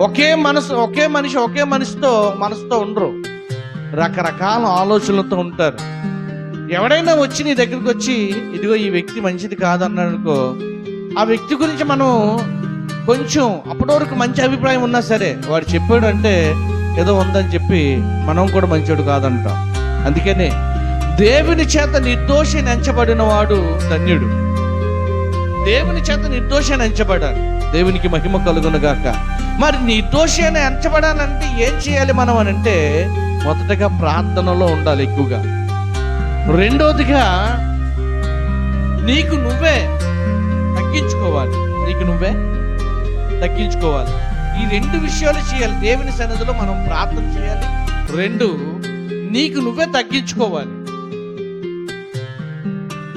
ఒకే మనసు ఒకే మనిషి ఒకే మనిషితో మనసుతో ఉండరు. రకరకాల ఆలోచనలతో ఉంటారు. ఎవడైనా వచ్చి నీ దగ్గరికి వచ్చి ఇదిగో ఈ వ్యక్తి మంచిది కాదన్నాడు అనుకో ఆ వ్యక్తి గురించి మనం కొంచెం అప్పటి వరకు మంచి అభిప్రాయం ఉన్నా సరే వాడు చెప్పాడు అంటే ఏదో ఉందని చెప్పి మనం కూడా మంచోడు కాదంటాం. అందుకనే దేవుని చేత నిర్దోషి ఎంచబడిన వాడు ధన్యుడు. దేవుని చేత నిర్దోషి అని ఎంచబడాలి దేవునికి మహిమ కలుగునుగాక. మరి నిర్దోషి ఎంచబడాలంటే ఏం చేయాలి మనం అని అంటే మొదటగా ప్రార్థనలో ఉండాలి ఎక్కువగా. రెండోదిగా నీకు నువ్వే తగ్గించుకోవాలి. నీకు నువ్వే తగ్గించుకోవాలి. ఈ రెండు విషయాలు చేయాలి. దేవుని సన్నిధిలో మనం ప్రార్థన చేయాలి. రెండు నీకు నువ్వే తగ్గించుకోవాలి.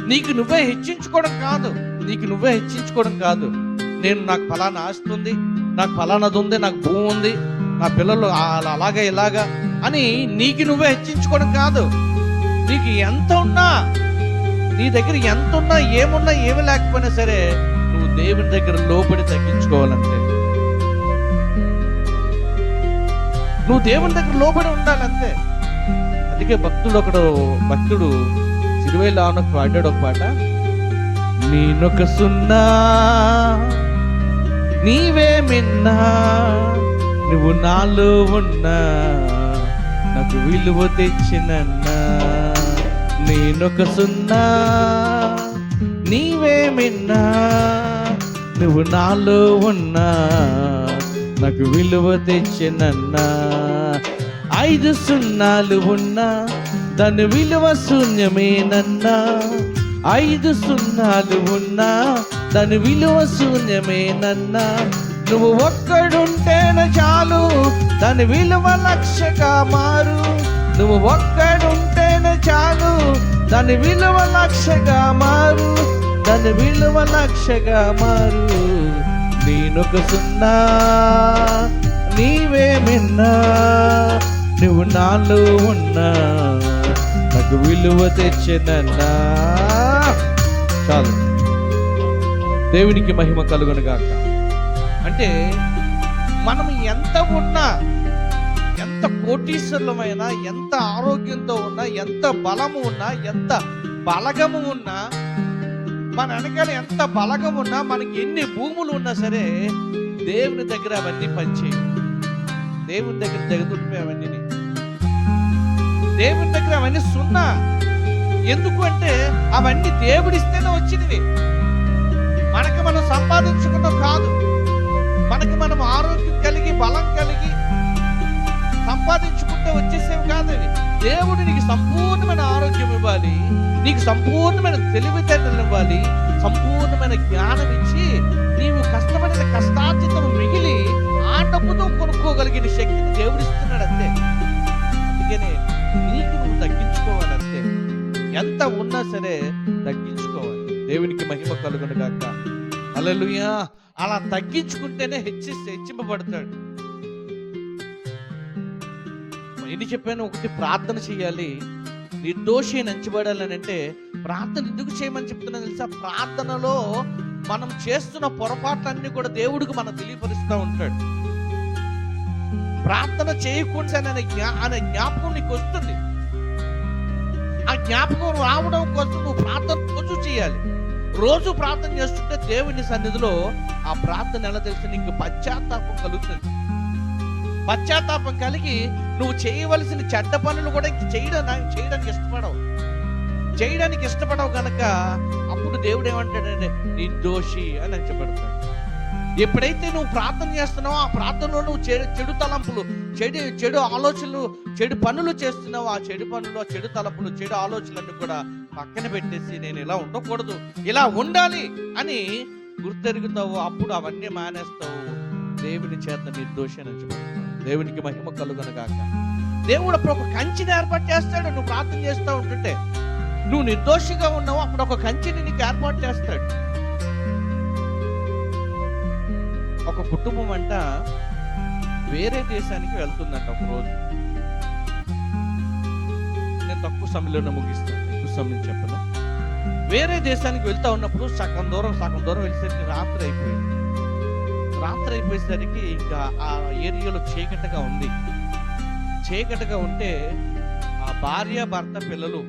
నీకు నువ్వే హెచ్చించుకోవడం కాదు. నీకు నువ్వే హెచ్చించుకోవడం కాదు. నేను నాకు ఫలానా ఆస్తి ఉంది నాకు ఫలానాది ఉంది నాకు భూమి ఉంది నా పిల్లలు అలా- అలాగా ఇలాగా అని నీకు నువ్వే హెచ్చించుకోవడం కాదు. నీకు ఎంత ఉన్నా నీ దగ్గర ఎంత ఉన్నా ఏమున్నా ఏమి లేకపోయినా సరే నువ్వు దేవుని దగ్గర లోబడి తగ్గించుకోవాలంటే. నువ్వు దేవుని దగ్గర లోబడి ఉండాలంతే అందుకే భక్తుడు ఒకడు భక్తుడు సిరివేలు ఆనకు పాడాడు ఒక పాట. నేనొక సున్నా నీవే మిన్నా నువ్వు నాలో ఉన్నా నాకు విలువ తెచ్చినన్నా. నేనొక సున్నా నీవే మిన్నా నువ్వు నాలో ఉన్నా నాకు విలువ తెచ్చినన్నా. ఐదు సున్నాలు ఉన్నా దాని విలువ శూన్యమేనన్నా. ఐదు సున్నాలు ఉన్నా దాని విలువ శూన్యమేనన్నా నువ్వు ఒక్కడుంటేనే చాలు దాని విలువ లక్షగా మారు. నువ్వు ఒక్కడుంటేనే చాలు దాని విలువ లక్షగా మారు. దాని విలువ లక్షగా మారు. నేనొక సున్నా నీవేమిన్నా నువ్వు నాలో ఉన్నా నాకు విలువ తెచ్చినన్నా చాలు. దేవునికి మహిమ కలుగునుగాక. అంటే మనం ఎంత ఉన్నా ఎంత కోటీశ్వరులమైనా ఎంత ఆరోగ్యంతో ఉన్నా ఎంత బలము ఉన్నా ఎంత బలగము ఉన్నా మన వెనకాల ఎంత బలగం ఉన్నా మనకి ఎన్ని భూములు ఉన్నా సరే దేవుని దగ్గర అవన్నీ పనిచేయి దేవుని దగ్గర జగదుడిపే అవన్నీ దేవుని దగ్గర అవన్నీ సున్నా. ఎందుకు అంటే అవన్నీ దేవుడిస్తేనే వచ్చినవి. మనకి మనం సంపాదించుకున్నాం కాదు. మనకి మనం ఆరోగ్యం కలిగి బలం కలిగి సంపాదించుకుంటే వచ్చేసేవి కాదు దేవుడు నీకు సంపూర్ణమైన ఆరోగ్యం ఇవ్వాలి. నీకు సంపూర్ణమైన తెలివితేటలు ఇవ్వాలి. సంపూర్ణమైన జ్ఞానం ఇచ్చి నీవు కష్టపడిన కష్టార్జితం మిగిలి ఆ డబ్బుతో కొనుక్కోగలిగిన శక్తిని దేవుడిస్తున్నాడు అంతే అందుకనే నీకు నువ్వు తగ్గించుకోవాలంతే. ఎంత ఉన్నా సరే తగ్గించుకోవాలి. దేవునికి మహిమ కలుగును గాక అలలుయా అలా తగ్గించుకుంటేనే హెచ్చిస్తే హెచ్చింపబడతాడు. ఎన్ని చెప్పాను? ఒకటి ప్రార్థన చేయాలి. నిర్దోషి నంచబడాలని అంటే ప్రార్థన ఎందుకు చేయమని చెప్తున్నా తెలుసా? ప్రార్థనలో మనం చేస్తున్న పొరపాట్లన్నీ కూడా దేవుడికి మనం తెలియపరుస్తూ ఉంటాడు. ప్రార్థన చేయకుండా అనే జ్ఞా అనే జ్ఞాపకం నీకు వస్తుంది. ఆ జ్ఞాపకం రావడం కోసం నువ్వు ప్రార్థన రోజు చేయాలి. రోజు ప్రార్థన చేస్తుంటే దేవుని సన్నిధిలో ఆ ప్రార్థన ఎలా తెలిసి నీకు పశ్చాత్తాపం కలుగుతుంది. పశ్చాత్తాపం కలిగి నువ్వు చేయవలసిన చెడ్డ పనులు కూడా చేయడం చేయడానికి ఇష్టపడవు. చేయడానికి ఇష్టపడవు కనుక అప్పుడు దేవుడు ఏమంటాడంటే నిర్దోషి అని అంచబడతాడు. ఎప్పుడైతే నువ్వు ప్రార్థన చేస్తున్నావో ఆ ప్రార్థనలో నువ్వు చెడు చెడు తలంపులు చెడు చెడు ఆలోచనలు చెడు పనులు చేస్తున్నావు ఆ చెడు పనులు చెడు తలంపులు చెడు ఆలోచనలన్నీ కూడా పక్కన పెట్టేసి నేను ఇలా ఉండకూడదు. ఇలా ఉండాలి అని గుర్తెరుగుతావు అప్పుడు అవన్నీ మానేస్తావు. దేవుని చేత నిర్దోషి అని దేవునికి మహిమ కలుగనగాక దేవుడు అప్పుడు ఒక కంచిని ఏర్పాటు చేస్తాడు. నువ్వు ప్రార్థన చేస్తూ ఉంటుంటే నువ్వు నిర్దోషిగా ఉన్నావు. అప్పుడు ఒక కంచిని నీకు ఏర్పాటు చేస్తాడు. ఒక కుటుంబం అంట వేరే దేశానికి వెళ్తుందంట ఒక రోజు నేను తక్కువ సమయంలోనే ముగిస్తాను. సమయం చెప్పను. వేరే దేశానికి వెళ్తా ఉన్నప్పుడు సగం దూరం సగం దూరం వెళ్ళేసరికి రాత్రి అయిపోయింది. రాత్రి అయిపోయేసరికి ఇంకా ఆ ఏరియాలో చీకటిగా ఉంది. చీకటిగా ఉంటే ఆ భార్య భర్త పిల్లలు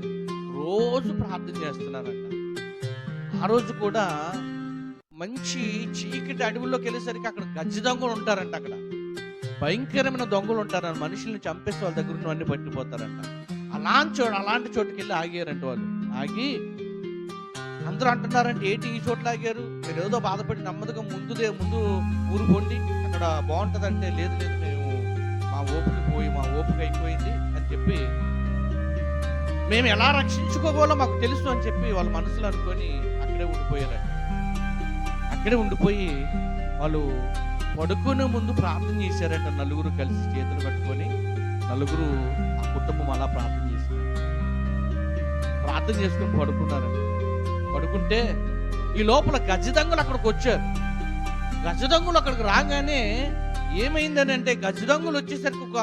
రోజు ప్రార్థన చేస్తున్నారంట. ఆ రోజు కూడా మంచి చీకటి అడవుల్లోకి వెళ్ళేసరికి అక్కడ గజ్జి దొంగలు ఉంటారంట అక్కడ. భయంకరమైన దొంగలు ఉంటారని మనుషుల్ని చంపేసి వాళ్ళ దగ్గర ఉన్న అన్ని పట్టిపోతారంట అలాంటి చోటు అలాంటి చోటుకి వెళ్ళి ఆగారంట వాళ్ళు. ఆగి అందరూ అంటున్నారంటే ఏంటి ఈ చోట్ల ఆగారు? మీరు ఏదో బాధపడి నెమ్మదిగా ముందుదే ముందు ఊరు పొండి. అక్కడ బాగుంటుందంటే లేదు లేదు మేము మా ఓపిక పోయి మా ఓపిక అయిపోయింది అని చెప్పి మేము ఎలా రక్షించుకోవాలో మాకు తెలుసు అని చెప్పి వాళ్ళ మనసులో అనుకొని అక్కడే ఉండిపోయారంట. అక్కడే ఉండిపోయి వాళ్ళు పడుకునే ముందు ప్రార్థన చేశారంట నలుగురు కలిసి చేతులు కట్టుకొని. నలుగురు ఆ కుటుంబం అలా ప్రార్థన అర్థం చేసుకుని చేసుకొని పడుకుంటే ఈ లోపల గజదంగులు అక్కడికి వచ్చారు. గజదంగులు అక్కడికి రాగానే ఏమైందని అంటే గజదంగులు వచ్చేసరికి ఒక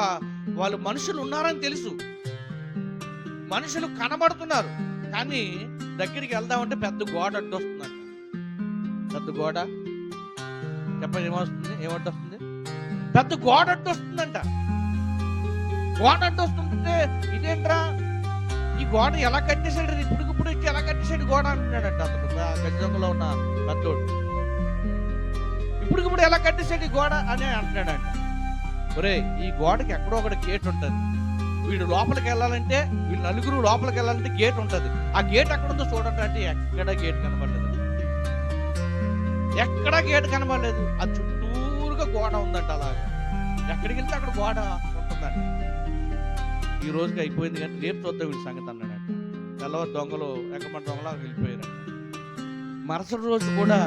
వాళ్ళు మనుషులు ఉన్నారని తెలుసు. మనుషులు కనబడుతున్నారు. కానీ దగ్గరికి వెళ్దామంటే పెద్ద గోడ అడ్డొస్తున్నారు పెద్ద గోడ? చెప్పండి ఏమొస్తుంది? ఏమడ్డొస్తుంది పెద్ద గోడ అడ్డొస్తుందంట గోడ అడ్డొస్తుంటే ఇదేంట్రా? ఈ గోడ ఎలా కట్టేశాడు? ఇప్పుడు ఇప్పుడు ఇచ్చి ఎలా కట్టేశాడు గోడ అంటున్నాడంట అతను. గజంగంలో ఉన్న పెద్దోడు. ఇప్పుడు ఎలా కట్టేశాడు ఈ గోడ అని అంటున్నాడంట. ఒరే ఈ గోడకి ఎక్కడో ఒకటి గేట్ ఉంటుంది. వీడు లోపలికి వెళ్ళాలంటే వీళ్ళు నలుగురు లోపలికి వెళ్ళాలంటే గేట్ ఉంటుంది. ఆ గేట్ ఎక్కడ ఉందో చూడండి అంటే ఎక్కడ గేట్ కనబడలేదు. ఎక్కడ గేట్ కనబడలేదు. ఆ చుట్టూరుగా గోడ ఉందంట అలాగా. ఎక్కడికి వెళ్తే అక్కడ గోడ ఉంటుందంట. ఈ రోజుకి అయిపోయింది కానీ రేపు చూద్దాం వీడి సంగతి అన్నాడట తెల్లవారు దొంగలు ఎక్కమంట దొంగలు వెళ్ళిపోయారు మరుసటి రోజు కూడా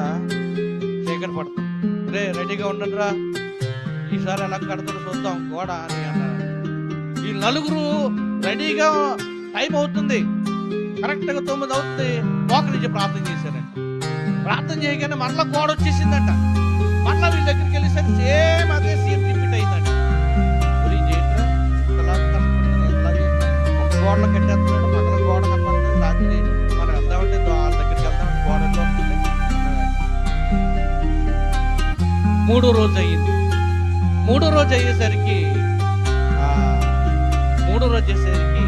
చీకటి పడుతుంది. రే రెడీగా ఉండండిరా. ఈసారి ఎలా కడతాడు చూద్దాం గోడ అని అన్నాడు. ఈ నలుగురు రెడీగా టైం అవుతుంది. కరెక్ట్గా తొమ్మిది అవుతుంది. మోక నుంచి ప్రార్థన చేశారంట ప్రార్థన చేయగానే మరలా గోడ వచ్చేసిందంట. మరలా వీళ్ళ దగ్గరికి వెళ్ళేసరికి సేమ్ అదే సీన్. గోడలు కట్టేస్తున్నాడు పక్కన గోడ కనపడుతుంది రాత్రి మనం వెళ్దామంటే దో- వాళ్ళ దగ్గరికి వెళ్దామంటే గోడలు మూడో రోజు అయ్యింది. మూడో రోజు అయ్యేసరికి మూడో రోజు అయ్యేసరికి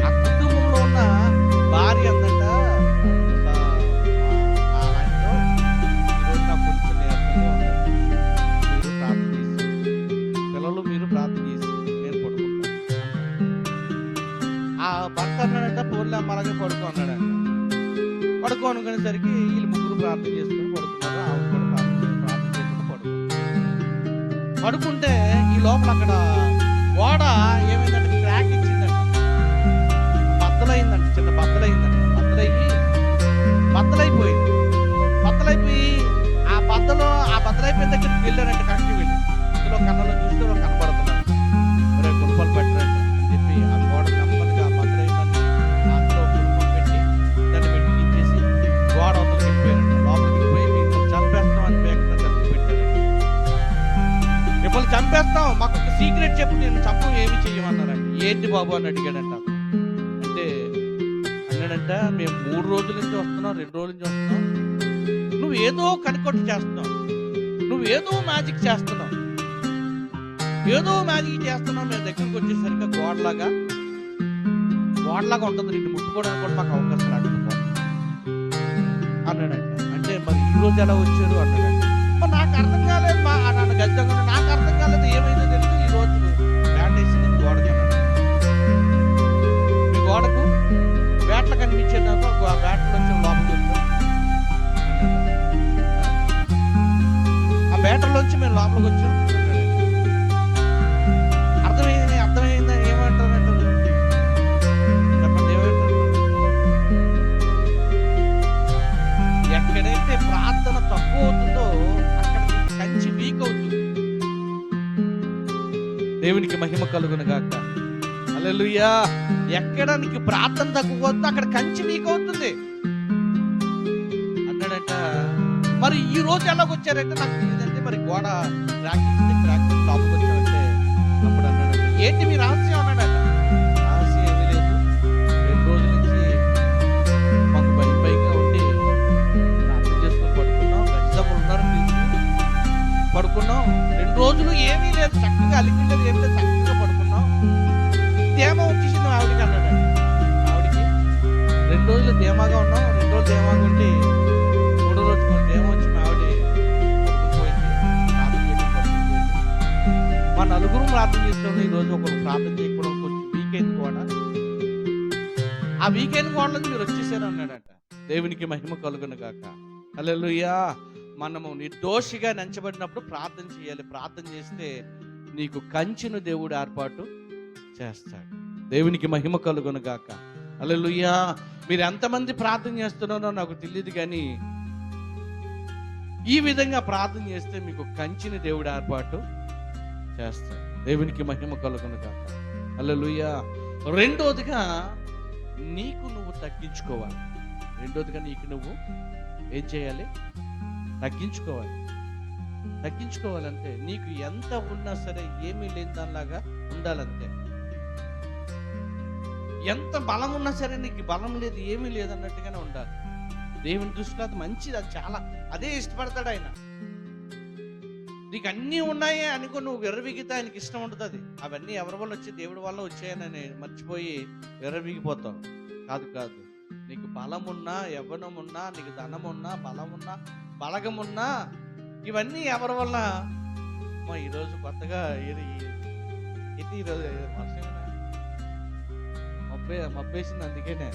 ఆ కుటుంబంలో ఉన్న భార్య అన్నాడంట పోర్లే అమ్మ అలాగే పడుకో అనుకునేసరికి వీళ్ళు ముగ్గురు ప్రార్థన చేసుకుని పడుకున్నారు. ఆవిడ కూడా ప్రార్థన చేసి- ప్రార్థన చేసుకుని పడుకుంటే ఈ లోపల అక్కడ గోడ నువ్వు ఏదో కనికొట్టు చేస్తున్నావు. నువ్వు ఏదో మ్యాజిక్ చేస్తున్నావు. ఏదో మ్యాజిక్ చేస్తున్నావు మేము దగ్గరికి వచ్చేసరికి గోడలాగా. గోడలాగా ఉంటుంది నిన్ను ముట్టుకోవడానికి కూడా మాకు అవకాశం రాకుండా అన్నాడంట అంటే మరి ఈ రోజు ఎలా వచ్చారు అన్నాడంట మరి నాకు అర్థం కాలేదు మా నన్ను గజ్జంగా నాకు అర్థం కాలేదు ఏమైందో తెలియదు ఈ రోజు బ్యాట్ వేసింది గోడకి అన్నాడు మీ గోడకు? బ్యాట్లు కనిపించేది ఆ బ్యాట్లు బ్యాటర్లోంచి మేము లోపలికి వచ్చాం. అర్థమైంది అర్థమైందా? ఏమంటారంటారు చెప్పండి ఏమంటారు? ఎక్కడైతే ప్రార్థన తక్కువ అవుతుందో అక్కడ కంచి వీక్ అవుతుంది. దేవునికి మహిమ కలుగును గాక. హల్లెలూయా. ఎక్కడ నీకు ప్రార్థన తక్కువ అవుతుందో అక్కడ కంచి వీక్ అవుతుంది. మరి ఈ రోజు ఎలాగొచ్చారంటే నాకు తెలియదండి మరి గోడ క్రాక్ ఇచ్చింది క్రాక్ టాప్కి వచ్చామంటే అప్పుడు అన్నాడు. ఏంటి మీ రహస్యం రహస్యం ప్రార్థన ఒకరు ప్రార్థన చేయకపోవడం కొంచెం వీకెండ్ కూడా ఆ వీకెండ్ కూడా మీరు వచ్చేసారు అన్నాడట. దేవునికి మహిమ కలుగును కాక హల్లెలూయా. మనము నిర్దోషిగా నంచబడినప్పుడు ప్రార్థన చేయాలి. ప్రార్థన చేస్తే నీకు కంచెను దేవుడు ఏర్పాటు చేస్తాడు. దేవునికి మహిమ కలుగును గాక. అలెలుయ్యా మీరు ఎంతమంది ప్రార్థన చేస్తున్నారో నాకు తెలియదు కానీ ఈ విధంగా ప్రార్థన చేస్తే మీకు కంచిని దేవుడు ఏర్పాటు చేస్తాడు. దేవునికి మహిమ కలుగును కాక హల్లెలూయా. రెండోదిగా నీకు నువ్వు తగ్గించుకోవాలి. రెండోదిగా నీకు నువ్వు ఏం చేయాలి? తగ్గించుకోవాలి. తగ్గించుకోవాలంటే నీకు ఎంత ఉన్నా సరే ఏమీ లేని దానిలాగా ఉండాలంతే. ఎంత బలం ఉన్నా సరే నీకు బలం లేదు ఏమీ లేదన్నట్టుగానే ఉండాలి. దేవుని దృష్టిలో అది మంచిది అది చాలా అదే ఇష్టపడతాడు ఆయన. నీకు అన్నీ ఉన్నాయే అనుకో నువ్వు విర్రవిగితే ఆయనకి ఇష్టం ఉంటుంది అవన్నీ ఎవరి వల్ల వచ్చి దేవుడి వల్ల వచ్చాయనని మర్చిపోయి విర్రవిగిపోతావు. కాదు కాదు. నీకు బలమున్నా యవ్వనమున్నా నీకు ధనమున్నా బలమున్నా బలగమున్నా ఇవన్నీ ఎవరి వల్ల? మా ఈరోజు కొత్తగా ఇది ఇది ఈరోజు వర్షమేనా మబ్బే మబ్బేసింది అందుకేనే.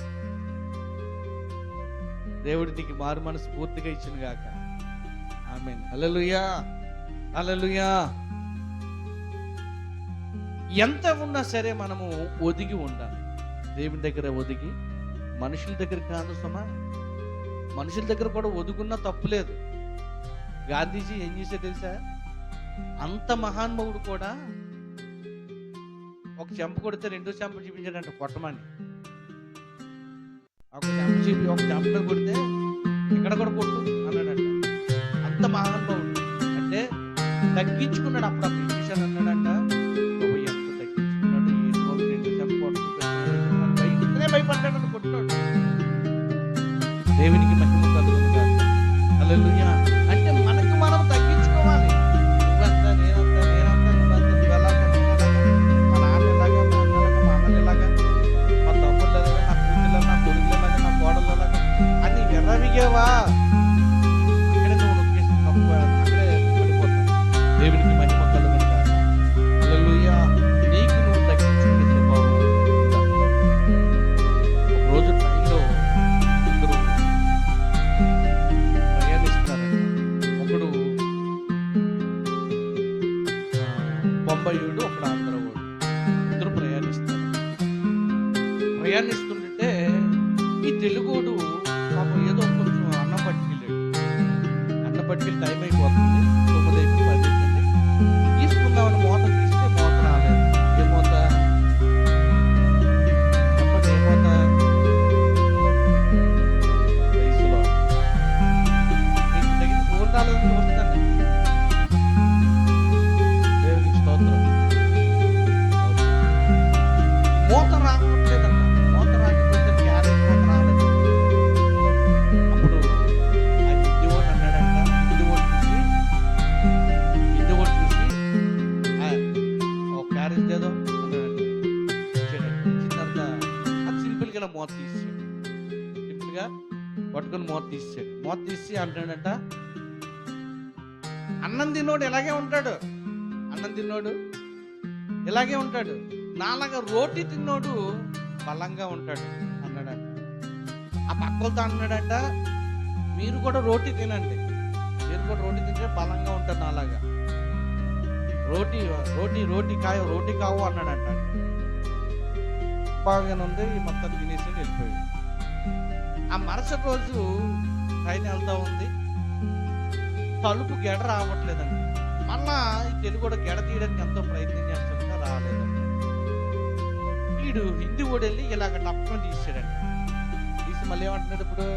దేవుడి నీకు మారు మనసు పూర్తిగా ఇచ్చిన గాక. ఆమె అలలుయా అలలుయా ఎంత ఉన్నా సరే మనము ఒదిగి ఉండాలి. దేవుని దగ్గర ఒదిగి మనుషుల దగ్గర కాదు సుమా మనుషుల దగ్గర కూడా ఒదుగున్నా తప్పులేదు గాంధీజీ ఏం చేసే తెలుసా? అంత మహానుభావుడు కూడా ఒక చెంప కొడితే రెండో చెంప చూపించాడంట కొట్టమని. ఒక చెంప చూపి ఒక చెంప కొడితే ఇక్కడ కూడా కొట్టు అన్నాడంట. అంత మహానుభావుడు తగ్గించుకున్నాడు అప్పుడు అప్పుడు విషయాలు అన్నాడంట ఎంత తగ్గించుకున్నాడు? ఈ రోజు రెండు భయపడ్డాడు కొట్టినాడు దేవునికి మహిమ కలుగుతుంది గాక. బొంబాయియుడు ఒకడు ఆంధ్రవాడు ఇద్దరు ప్రయాణిస్తారు. ప్రయాణిస్తుంటే ఈ తెలుగుడు పాపం ఏదో కొంచెం అన్నం పట్టుకెళ్ళాడు అన్నం పట్టుకెళ్ళి తిన్నోడు ఇలాగే ఉంటాడు. అన్నం తిన్నోడు ఇలాగే ఉంటాడు. నాలాగా రోటి తిన్నోడు బలంగా ఉంటాడు అన్నాడంట. ఆ పక్కలతో అన్నాడంట మీరు కూడా రోటీ తినండి. మీరు కూడా రోటీ తింటే బలంగా ఉంటారు నాలాగా. రోటీ రోటీ రోటి కాయ రోటీ కావు అన్నాడంట. బాగానే ఉంది ఈ మొత్తం తినేసి వెళ్ళిపోయాడు. ఆ మరుసటి రోజు ట్రైన్ వెళ్తా ఉంది. తలుపు గెడ రావట్లేదండి అన్న ఈ తెలుగు కూడా గెడ తీయడానికి ఎంతో ప్రయత్నం చేస్తుంటే రాలేదండి వీడు హిందీ కూడా వెళ్ళి ఇలాగ టప్పని తీసాడండి తీసి మళ్ళీ ఏమంటున్నాడు ఇప్పుడు?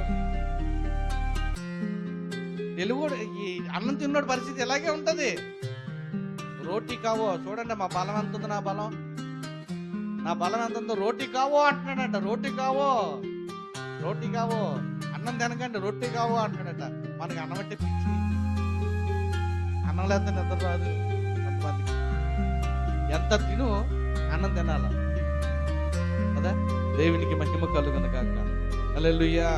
తెలుగు ఈ అన్నం తిన్నాడు పరిస్థితి ఇలాగే ఉంటది. రోటీ కావో చూడండి మా బలం ఎంత ఉంది నా బలం. నా బలం ఎంత ఉందో రోటీ కావో అంటున్నాడంట రోటీ కావో. రోటీ కావో. అన్నం తినకండి రొట్టె కావో అంటున్నాడట. మనకి అన్నం అంటే పిచ్చి. అన్నం లేకపోతే నిద్ర రాదు కొంతమందికి ఎంత తిను అన్నం తినాల. కదా? దేవునికి మహిమ కలుగును కాక అల్లెలుయ్యా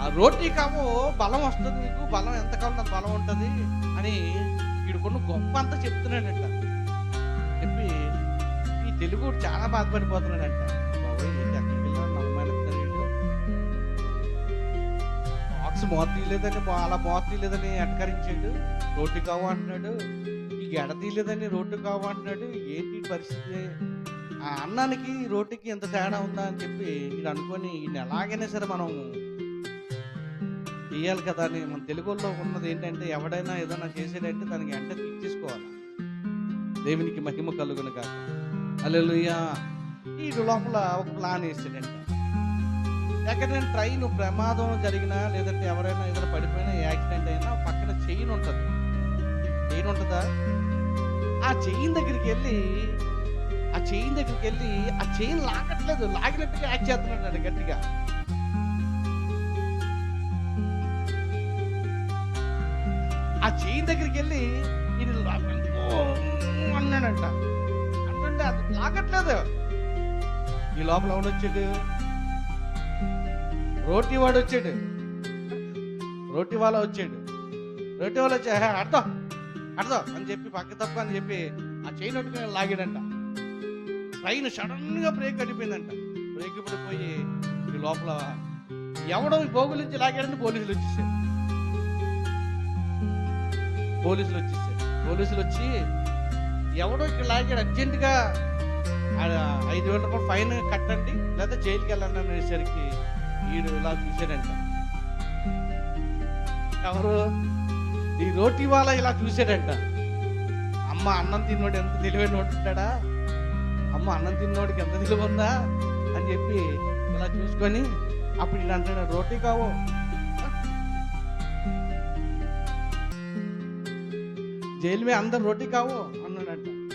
ఆ రోటీ కాము బలం వస్తుంది నీకు బలం ఎంత కావాలి బలం ఉంటుంది అని వీడుకున్న గొప్ప అంతా చెప్తున్నాడంట. చెప్పి ఈ తెలుగు చాలా బాధపడిపోతున్నాడంట. బాక్స్ మోత తీయలేదని అలా మోత తీయలేదని ఎటకరించాడు. రోడ్డు కావు అంటున్నాడు. ఈ గెడ తీయలేదని రోడ్డు కావు అంటున్నాడు. ఏంటి పరిస్థితి? ఆ అన్నానికి రోడ్డుకి ఎంత తేడా ఉందా? అని చెప్పి ఇది అనుకొని ఈయన ఎలాగైనా సరే మనం తీయాలి కదా అని మన తెలుగులో ఉన్నది ఏంటంటే ఎవడైనా ఏదైనా చేసేటంటే దానికి వెంటనే తీర్చేసుకోవాలి. దేవునికి మహిమ కలుగును కాక అల్లెలుయ్యా ఈ లోపల ఒక ప్లాన్ వేసాడంటే ఎక్కడైనా ట్రైన్ ప్రమాదం జరిగినా లేదంటే ఎవరైనా ఏదైనా పడిపోయినా యాక్సిడెంట్ అయినా పక్కన చైన్ ఉంటుంది. చైన్ ఉంటుందా? ఆ చైన్ దగ్గరికి వెళ్ళి ఆ చైన్ దగ్గరికి వెళ్ళి ఆ చైన్ లాగట్లేదు. లాగినట్టుగా యాక్ట్ చేస్తున్నాడు గట్టిగా. ఆ చైన్ దగ్గరికి వెళ్ళి ఇది అన్నాడంట. అంటే అది లాగట్లేదు. ఈ లోపల ఎవడొచ్చాడు? వచ్చాడు రోటీ వాడు వచ్చాడు. రోటీ వాళ్ళ వచ్చాడు. రోటీ వాళ్ళు వచ్చా అర్థం. అర్థం. అని చెప్పి పక్క తప్ప అని చెప్పి ఆ చైన్ పట్టుకుని లాగాడంట. ట్రైన్ సడన్గా బ్రేక్ అడిపోయిందంట బ్రేక్ పడిపోయి ఈ లోపల ఎవడో ఈ బోగుల నుంచి లాగాడని పోలీసులు వచ్చేసారు. పోలీసులు వచ్చేసారు. పోలీసులు వచ్చి ఎవడో ఇక్కడ లాగాడు అర్జెంటుగా ఐదు వేల రూపాయలు ఫైన్ కట్టండి లేదా జైలుకి వెళ్ళండి అనేసరికి వీడు ఇలా చూశాడంట? ఎవరు? ఈ రోటీ వాళ్ళ ఇలా చూశాడంట. అమ్మ అన్నం తిన్నోడు ఎంత తెలివైన ఉంటాడా? అమ్మ అన్నం తిన్నోడికి ఎంత తెలివి ఉందా? అని చెప్పి ఇలా చూసుకొని అప్పుడు ఇలా అంటాడు రోటీ కావో. జైలు మీద అందరు రోటీ కావు అన్నాడంట.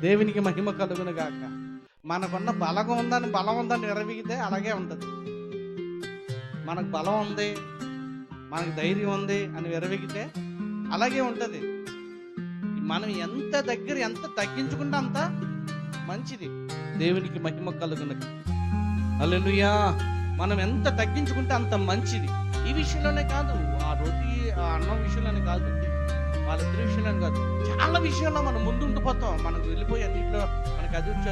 దేవునికి మహిమ కలుగును గాక. మనకున్న బలం ఉందని బలం ఉందని ఎరవిగితే అలాగే ఉంటుంది. మనకు బలం ఉంది మనకు ధైర్యం ఉంది అని విరవిగితే అలాగే ఉంటుంది. మనం ఎంత దగ్గర ఎంత తగ్గించుకుంటే అంత మంచిది. దేవునికి మహిమ కలుగును అల్లెలుయా మనం ఎంత తగ్గించుకుంటే అంత మంచిది. ఈ విషయంలోనే కాదు ఆ రోటీ ఆ అన్నం విషయంలోనే కాదు వాళ్ళిద్దరి విషయంలోనే కాదు. చాలా విషయంలో మనం ముందు ఉండిపోతాం. మనకు వెళ్ళిపోయి అన్నింటిలో మనకు అది వచ్చి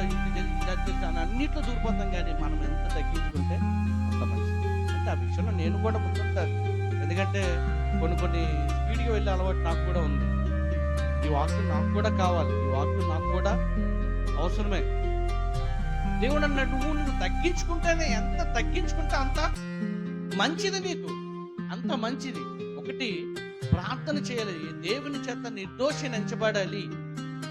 అన్నింటిలో దూరిపోతాం కానీ మనం ఎంత తగ్గించుకుంటే ఆ విషయంలో నేను కూడా ముందుంటాను ఎందుకంటే కొన్ని కొన్ని స్పీడ్గా వెళ్ళే అలవాటు నాకు కూడా ఉంది. ఈ వాక్యం నాకు కూడా కావాలి. ఈ వాక్యం నాకు కూడా అవసరమే. దేవుడు అన్నాడు నువ్వు నువ్వు తగ్గించుకుంటేనే ఎంత తగ్గించుకుంటే అంత మంచిది నీకు. అంత మంచిది. ఒకటి ప్రార్థన చేయాలి. దేవుని చేత నిర్దోషి ఎంచబడాలి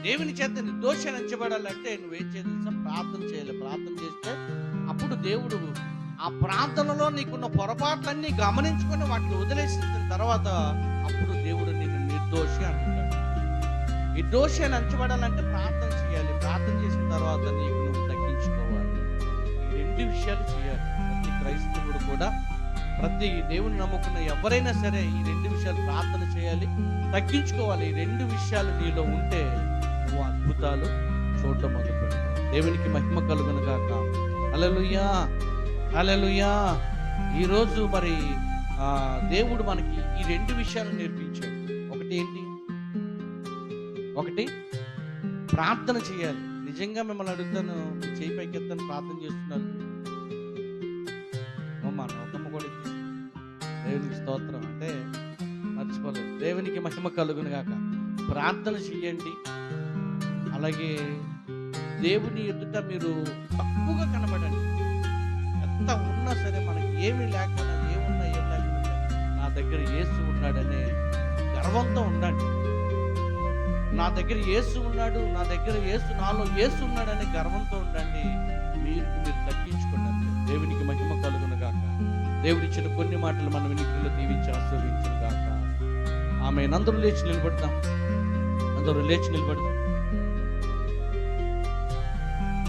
దేవుని చేత నిర్దోష ఎంచబడాలంటే నువ్వేం చేయాలి? తెలుసా ప్రార్థన చేయాలి. ప్రార్థన చేస్తే అప్పుడు దేవుడు ఆ ప్రార్థనలో నీకున్న పొరపాట్లన్నీ గమనించుకొని వాటిని వదిలేసిన తర్వాత అప్పుడు దేవుడు నీకు నిర్దోషి అంటున్నాడు నిర్దోషి అని అంచబడాలంటే ప్రార్థన చేయాలి. ప్రార్థన చేసిన తర్వాత నీకు నువ్వు తగ్గించుకోవాలి. ఈ రెండు విషయాలు చేయాలి. ప్రతి క్రైస్తవుడు కూడా ప్రతి దేవుని నమ్ముకున్న ఎవరైనా సరే ఈ రెండు విషయాలు ప్రార్థన చేయాలి తగ్గించుకోవాలి. ఈ రెండు విషయాలు నీలో ఉంటే నువ్వు అద్భుతాలు చూడటం మొదలు పెడతావు దేవునికి మహిమ కలుగును కాక అలలుయ్యా అలలుయా ఈరోజు మరి దేవుడు మనకి ఈ రెండు విషయాలు నేర్పించాడు. ఒకటి ఏంటి? ఒకటి ప్రార్థన చేయాలి. నిజంగా మిమ్మల్ని అడుగుతాను చేయి పైకి ఎత్తాను ప్రార్థన చేస్తున్నారు. అమ్మ నోకమ్మ కూడా దేవునికి స్తోత్రం. అంటే మర్చిపోలేదు. దేవునికి మహిమ కలుగును గాక. ప్రార్థన చేయండి. అలాగే దేవుని ఎదుట మీరు తక్కువగా కనబడండి. ఉన్నా సరే మనకి ఏమీ లేకపోయినా ఏమున్నా ఏం లేకపోయినా నా దగ్గర ఏసు ఉన్నాడనే గర్వంతో ఉండండి. నా దగ్గర ఏసు ఉన్నాడు నా దగ్గర ఏసు నాలో ఏసు ఉన్నాడనే గర్వంతో ఉండండి. మీరు మీరు తగ్గించుకున్నారు దేవునికి మహిమ కలుగును గాక. దేవుడిచ్చిన కొన్ని మాటలు మనం వెనుకల్లో దీవించి ఆశీర్వించును గాక. ఆమె అందరూ లేచి నిలబడతాం అందరూ లేచి నిలబడతాం